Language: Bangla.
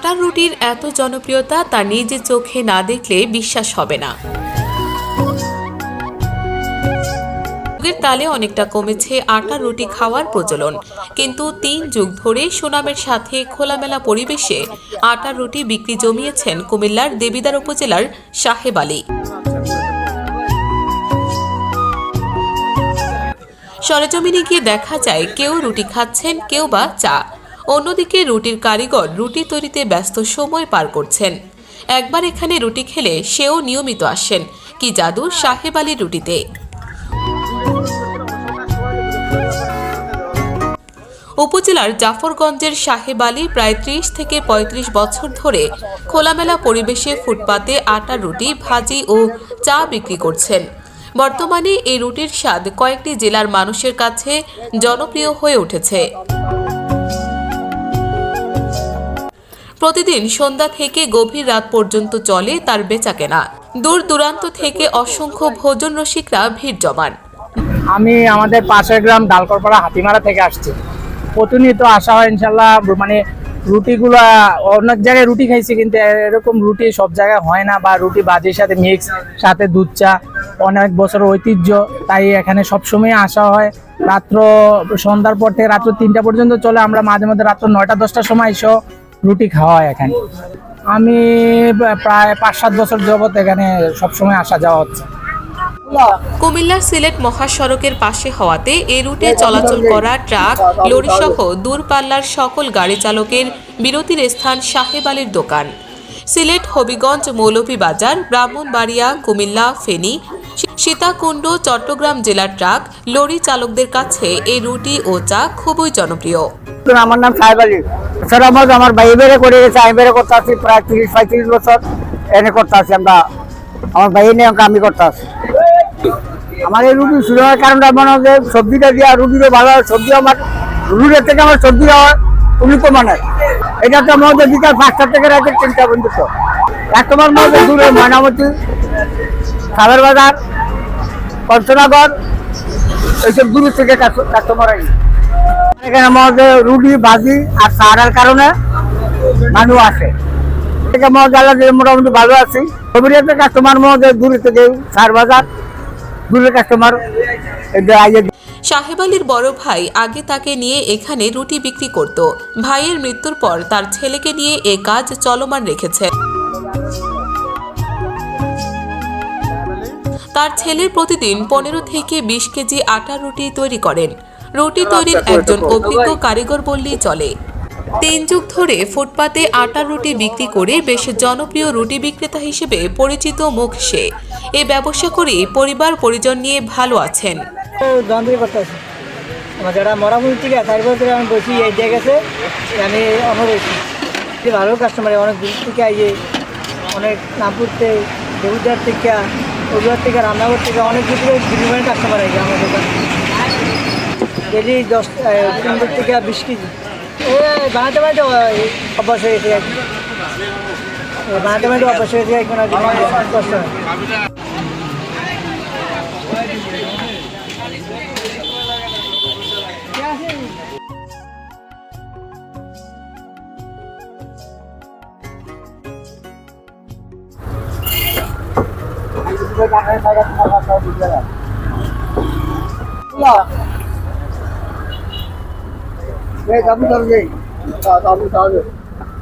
আটার রুটির এত জনপ্রিয়তা তা নিজে চোখে না দেখলে বিশ্বাস হবে না। তালে অনেকটা কমেছে আটার রুটি খাওয়ার প্রচলন। কিন্তু তিন যুগ ধরে সুনামের সাথে খোলামেলা পরিবেশে আটার রুটি বিক্রি জমিয়েছেন কুমিল্লার দেবিদার উপজেলার সাহেব আলী। সরেজমিনে গিয়ে দেখা যায় কেউ রুটি খাচ্ছেন, কেউ বা চা। অন্যদিকে রুটির কারিগর রুটি তৈরিতে ব্যস্ত সময় পার করছেন। একবার এখানে রুটি খেলে সেও নিয়মিত আসেন। কি জাদু সাহেব আলীর রুটিতে। উপজেলার জাফরগঞ্জের সাহেব আলী প্রায় ত্রিশ থেকে ৩৫ বছর ধরে খোলামেলা পরিবেশে ফুটপাতে আটার রুটি, ভাজি ও চা বিক্রি করছেন। বর্তমানে এই রুটির স্বাদ কয়েকটি জেলার মানুষের কাছে জনপ্রিয় হয়ে উঠেছে। প্রতিদিন সন্ধ্যা থেকে গভীর রাত পর্যন্ত চলে তার বেচাকেনা। দূর দূরান্ত থেকে অসংখ্য ভোজন রসিকরা ভিড় জমান। আমি আমাদের পাশের গ্রাম ডালকরপাড়া হাতিমারা থেকে আসছি। প্রতিনিয়ত আসা হয় ইনশাল্লাহ মানে রুটিগুলা, অনেক জায়গায় রুটি খাইছি কিন্তু এরকম রুটি সব জায়গায় হয় না বা রুটি বাজির সাথে মিক্স সাথে দুধ চা, অনেক বছর ঐতিহ্য, তাই এখানে সবসময় আসা হয়। রাত্র, সন্ধ্যার পর থেকে রাত্র তিনটা পর্যন্ত চলে, আমরা মাঝে মধ্যে রাত্র নয়টা, দশটার সময় এসেও রুটি খাওয়া হয় এখানে। আমি প্রায় পাঁচ সাত বছর যাবত এখানে সবসময় আসা যাওয়া হচ্ছে। কুমিল্লার সিলেট মহাসড়কের পাশে হওয়াতে এ রুটে চলাচল করা ট্রাক লরিসহ দূরপাল্লার সকল গাড়ি চালকের বিরতির স্থান সাহেব আলীর দোকান। সিলেট হবিগঞ্জ মৌলভীবাজার ব্রাহ্মণবাড়িয়া কুমিল্লা ফেনী সীতাকুণ্ড চট্টগ্রাম জেলার ট্রাক লরি চালকদের কাছে এই রুটি ও চা খুবই জনপ্রিয়। আমার নাম সাহেব আলী। স্যার, আমার আমার ভাই বেড়ে করে গেছে, আমি বেড়ে করতে আসছি প্রায় তিরিশ, পঁয়ত্রিশ বছর এনে করতে আসছি আমরা। আমার ভাই নিয়ে আমি করতে আসছি। আমার এই রুটি শুরু হওয়ার কারণটা মনে হয় সবজিটা দিয়া রুটিও ভালো হয়, সবজি আমার রুটির থেকে আমার সবজি হয় উন্নত মানের এটা তো মধ্যে বিকাল পাঁচটা থেকে রাতে তিনটা পর্যন্ত। তোমার মধ্যে দূরে ময়নামতি খাবার বাজার, পঞ্চনগর, এইসব দূর থেকে কাস্টমার আসে এখানে আমাদের রুটি, ভাজি আর সারার কারণে মানুষ আসে থেকে মজালা যে মোটামুটি ভালো আছি। সবিরিয়াতে কাস্টমার মধ্যে দূরে থেকে সার বাজার, দূরের কাস্টমার সাহেব আলীর বড় ভাই আগে তাকে নিয়ে এখানে রুটি বিক্রি করত। ভাইয়ের মৃত্যুর পর তার ছেলেকে নিয়ে এ কাজ চলমান রেখেছে। তার ছেলে প্রতিদিন পনেরো থেকে বিশ কেজি আটা রুটি তৈরি করেন। রুটি তৈরির একজন অভিজ্ঞ কারিগর বললেই চলে। তিন যুগ ধরে ফুটপাতে আটা রুটি বিক্রি করে বেশ জনপ্রিয় রুটি বিক্রেতা হিসেবে পরিচিত মুখ সে। এ ব্যবসা করে পরিবার পরিজন নিয়ে ভালো আছেন। আমার যারা থেকে তারপর থেকে আমি বসি এই দিয়ে গেছে আমি অন্য বসি ভালো কাস্টমার অনেক দূর থেকে আইয়ে অনেক নামপুরতে দেবুদার থেকে ওগুলোর থেকে রান্নাঘর থেকে অনেক দূর থেকে কাস্টমার আইছে আমার দোকান ডেলি দশ পনেরো থেকে বিশ কেজি। ও বানাতে বানাতে অভ্যাস হয়ে গেছে। বানাতে বানাতে অভ্যাস হয়ে গেছে, এখন আর কষ্ট হয়। 왜 남자를 해? 아, 남자를.